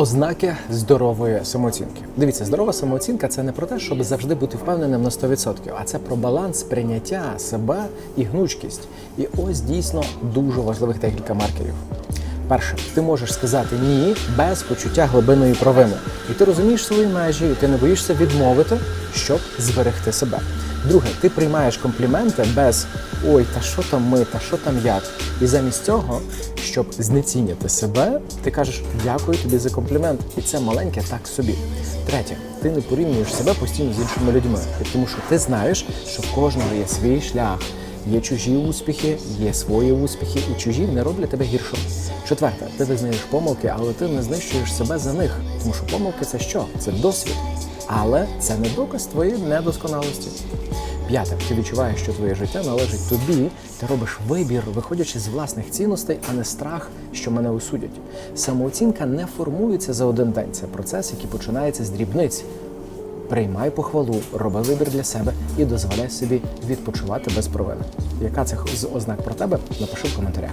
Ознаки здорової самооцінки. Дивіться, здорова самооцінка це не про те, щоб завжди бути впевненим на 100%, а це про баланс прийняття себе і гнучкість. І ось дійсно дуже важливих декілька маркерів. Перше, ти можеш сказати ні без почуття глибинної провини. І ти розумієш свої межі, і ти не боїшся відмовити, щоб зберегти себе. Друге, ти приймаєш компліменти без ой, та що там ми, та що там як. І замість цього, щоб знецінити себе, ти кажеш дякую тобі за комплімент. І це маленьке так собі. Третє, ти не порівнюєш себе постійно з іншими людьми, тому що ти знаєш, що в кожного є свій шлях. Є чужі успіхи, є свої успіхи, і чужі не роблять тебе гіршим. Четверте, ти визнаєш помилки, але ти не знищуєш себе за них. Тому що помилки це що? Це досвід. Але це не доказ твоєї недосконалості. П'яте, ти відчуваєш, що твоє життя належить тобі, ти робиш вибір, виходячи з власних цінностей, а не страх, що мене осудять. Самооцінка не формується за один день. Це процес, який починається з дрібниць. Приймай похвалу, роби вибір для себе і дозволяй собі відпочивати без провини. Яка це ознак про тебе? Напиши в коментарях.